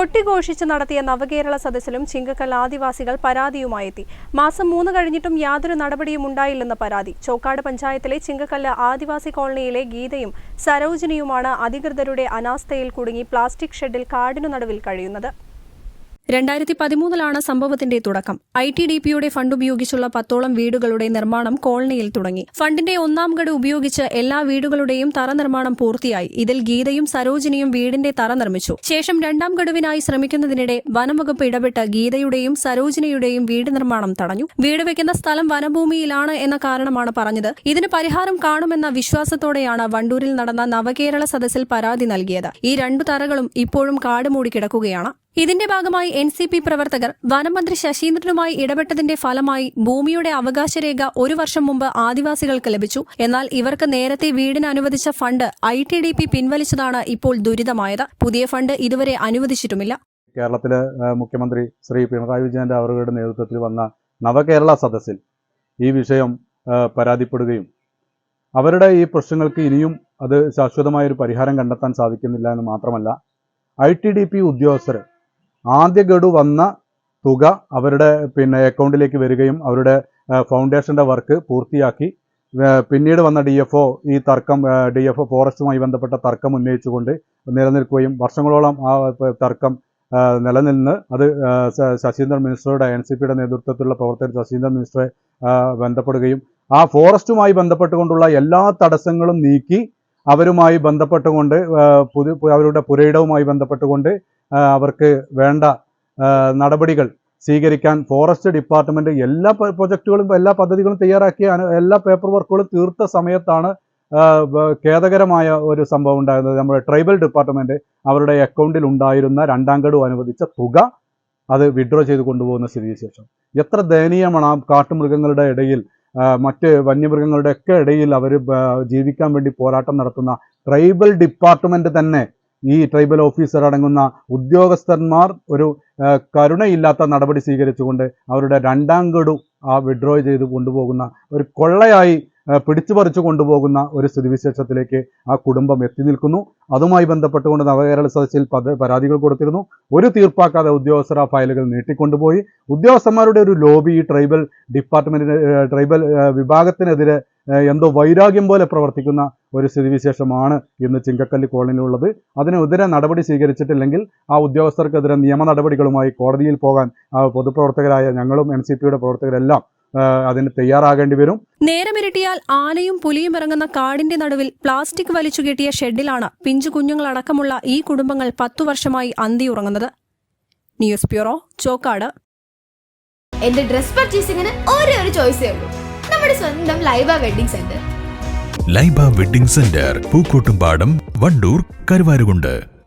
കൊട്ടിഘോഷിച്ച് നടത്തിയ നവകേരള സദസ്സിലും ചിങ്കക്കൽ ആദിവാസികൾ പരാതിയുമായെത്തി. മാസം മൂന്ന് കഴിഞ്ഞിട്ടും യാതൊരു നടപടിയും ഉണ്ടായില്ലെന്ന പരാതി. ചോക്കാട് പഞ്ചായത്തിലെ ചിങ്കക്കല്ല് ആദിവാസി കോളനിയിലെ ഗീതയും സരോജിനിയുമാണ് അധികൃതരുടെ അനാസ്ഥയിൽ കുടുങ്ങി പ്ലാസ്റ്റിക് ഷെഡിൽ കാടിനു നടുവിൽ കഴിയുന്നത്. രണ്ടായിരത്തി പതിമൂന്നിലാണ് സംഭവത്തിന്റെ തുടക്കം. ഐ ടി ഡി പിയുടെ ഫണ്ട് ഉപയോഗിച്ചുള്ള പത്തോളം വീടുകളുടെ നിർമ്മാണം കോളനിയിൽ തുടങ്ങി. ഫണ്ടിന്റെ ഒന്നാം ഗഡു ഉപയോഗിച്ച് എല്ലാ വീടുകളുടെയും തറ നിർമ്മാണം പൂർത്തിയായി. ഇതിൽ ഗീതയും സരോജിനിയും വീടിന്റെ തറ നിർമ്മിച്ചു. ശേഷം രണ്ടാം ഗഡുവിനായി ശ്രമിക്കുന്നതിനിടെ വനംവകുപ്പ് ഇടപെട്ട് ഗീതയുടെയും സരോജിനിയുടെയും വീട് നിർമ്മാണം തടഞ്ഞു. വീട് വെക്കുന്ന സ്ഥലം വനഭൂമിയിലാണ് എന്ന കാരണമാണ് പറഞ്ഞത്. ഇതിന് പരിഹാരം കാണുമെന്ന വിശ്വാസത്തോടെയാണ് വണ്ടൂരിൽ നടന്ന നവകേരള സദസ്സിൽ പരാതി നൽകിയത്. ഈ രണ്ടു തറകളും ഇപ്പോഴും കാട് മൂടി കിടക്കുകയാണ്. ഇതിന്റെ ഭാഗമായി എൻ സി പി പ്രവർത്തകർ വനമന്ത്രി ശശീന്ദ്രനുമായി ഇടപെട്ടതിന്റെ ഫലമായി ഭൂമിയുടെ അവകാശരേഖ ഒരു വർഷം മുമ്പ് ആദിവാസികൾക്ക് ലഭിച്ചു. എന്നാൽ ഇവർക്ക് നേരത്തെ വീടിന് അനുവദിച്ച fund I T D P പിൻവലിച്ചതാണ് ഇപ്പോൾ ദുരിതമായത്. പുതിയ ഫണ്ട് ഇതുവരെ അനുവദിച്ചിട്ടുമില്ല. കേരളത്തിലെ മുഖ്യമന്ത്രി ശ്രീ പിണറായി വിജയന്റെ അവരുടെ നേതൃത്വത്തിൽ വന്ന നവകേരള സദസ്സിൽ ഈ വിഷയം പരാതിപ്പെടുകയും അവരുടെ ഈ പ്രശ്നങ്ങൾക്ക് ഇനിയും അത് ശാശ്വതമായ ഒരു പരിഹാരം കണ്ടെത്താൻ സാധിക്കുന്നില്ല എന്ന് മാത്രമല്ല ഐ ടി ഡി പി ഉദ്യോഗസ്ഥർ ആദ്യ ഗഡു വന്ന തുക അവരുടെ പിന്നെ അക്കൗണ്ടിലേക്ക് വരികയും അവരുടെ ഫൗണ്ടേഷന്റെ വർക്ക് പൂർത്തിയാക്കി. പിന്നീട് വന്ന ഡി എഫ് ഒ ഈ തർക്കം ഡി എഫ് ഒ ഫോറസ്റ്റുമായി ബന്ധപ്പെട്ട തർക്കം ഉന്നയിച്ചുകൊണ്ട് നിലനിൽക്കുകയും വർഷങ്ങളോളം ആ തർക്കം നിലനിന്ന് അത് ശശീന്ദ്രൻ മിനിസ്റ്ററുടെ എൻ സി പിയുടെ നേതൃത്വത്തിലുള്ള പ്രവർത്തകർ ശശീന്ദ്രൻ മിനിസ്റ്ററെ ബന്ധപ്പെടുകയും ആ ഫോറസ്റ്റുമായി ബന്ധപ്പെട്ടുകൊണ്ടുള്ള എല്ലാ തടസ്സങ്ങളും നീക്കി അവരുമായി ബന്ധപ്പെട്ടുകൊണ്ട് പുതു അവരുടെ പുരയിടവുമായി ബന്ധപ്പെട്ടുകൊണ്ട് അവർക്ക് വേണ്ട നടപടികൾ സ്വീകരിക്കാൻ ഫോറസ്റ്റ് ഡിപ്പാർട്ട്മെന്റ് എല്ലാ പ്രൊജക്റ്റുകളും എല്ലാ പദ്ധതികളും തയ്യാറാക്കിയ എല്ലാ പേപ്പർ വർക്കുകളും തീർത്ത സമയത്താണ് ഖേദകരമായ ഒരു സംഭവം ഉണ്ടായിരുന്നത്. നമ്മുടെ ട്രൈബൽ ഡിപ്പാർട്ട്മെന്റ് അവരുടെ അക്കൗണ്ടിൽ ഉണ്ടായിരുന്ന രണ്ടാം ഗഡു അനുവദിച്ച തുക അത് വിഡ്രോ ചെയ്ത് കൊണ്ടുപോകുന്ന സ്ഥിതിവിശേഷം. എത്ര ദയനീയമാണ് ആ കാട്ടുമൃഗങ്ങളുടെ ഇടയിൽ മറ്റ് വന്യമൃഗങ്ങളുടെ ഒക്കെ ഇടയിൽ അവർ ജീവിക്കാൻ വേണ്ടി പോരാട്ടം നടത്തുന്ന ട്രൈബൽ ഡിപ്പാർട്ട്മെന്റ് തന്നെ ഈ ട്രൈബൽ ഓഫീസർ അടങ്ങുന്ന ഉദ്യോഗസ്ഥന്മാർ ഒരു കരുണയില്ലാത്ത നടപടി സ്വീകരിച്ചുകൊണ്ട് അവരുടെ രണ്ടാം ഗഡു ആ വിഡ്രോ ചെയ്ത് കൊണ്ടുപോകുന്ന ഒരു കൊള്ളയായി പിടിച്ചു പറിച്ചു കൊണ്ടുപോകുന്ന ഒരു സ്ഥിതിവിശേഷത്തിലേക്ക് ആ കുടുംബം എത്തി നിൽക്കുന്നു. അതുമായി ബന്ധപ്പെട്ടുകൊണ്ട് നവകേരള സദസ്സിൽ പരാതികൾ കൊടുത്തിരുന്നു. ഒരു തീർപ്പാക്കാതെ ഉദ്യോഗസ്ഥർ ആ ഫയലുകൾ നീട്ടിക്കൊണ്ടുപോയി. ഉദ്യോഗസ്ഥന്മാരുടെ ഒരു ലോബി ഈ ട്രൈബൽ ഡിപ്പാർട്ട്മെന്റിന് ട്രൈബൽ വിഭാഗത്തിനെതിരെ എന്തോ വൈരാഗ്യം പോലെ പ്രവർത്തിക്കുന്ന ഒരു സ്ഥിതിവിശേഷമാണ് ഇന്ന് ചിങ്കക്കല്ലി കോളനിയിലുള്ളത് അതിനെതിരെ നടപടി സ്വീകരിച്ചിട്ടില്ലെങ്കിൽ ആ ഉദ്യോഗസ്ഥർക്കെതിരെ നിയമ നടപടികളുമായി കോടതിയിൽ പോകാൻ പൊതുപ്രവർത്തകരായ ഞങ്ങളും എൻ സി പിയുടെ പ്രവർത്തകരെല്ലാം അതിന് തയ്യാറാകേണ്ടി വരും. നേരമിരട്ടിയാൽ ആനയും പുലിയും ഇറങ്ങുന്ന കാടിന്റെ നടുവിൽ പ്ലാസ്റ്റിക് വലിച്ചു കെട്ടിയ ഷെഡിലാണ് പിഞ്ചു കുഞ്ഞുങ്ങളടക്കമുള്ള ഈ കുടുംബങ്ങൾ പത്തു വർഷമായി അന്തിയുറങ്ങുന്നത് ന്യൂസ് ബ്യൂറോ ചോക്കാട്. എന്റെ ഡ്രസ് പർച്ചേസിംഗിന് ഒരേ ഒരു ചോയ്സേ ഉള്ളൂ. നമ്മുടെ സ്വന്തം Laiba wedding centre. Laiba wedding centre Pookkottumpadam Wandoor Karuvarakundu.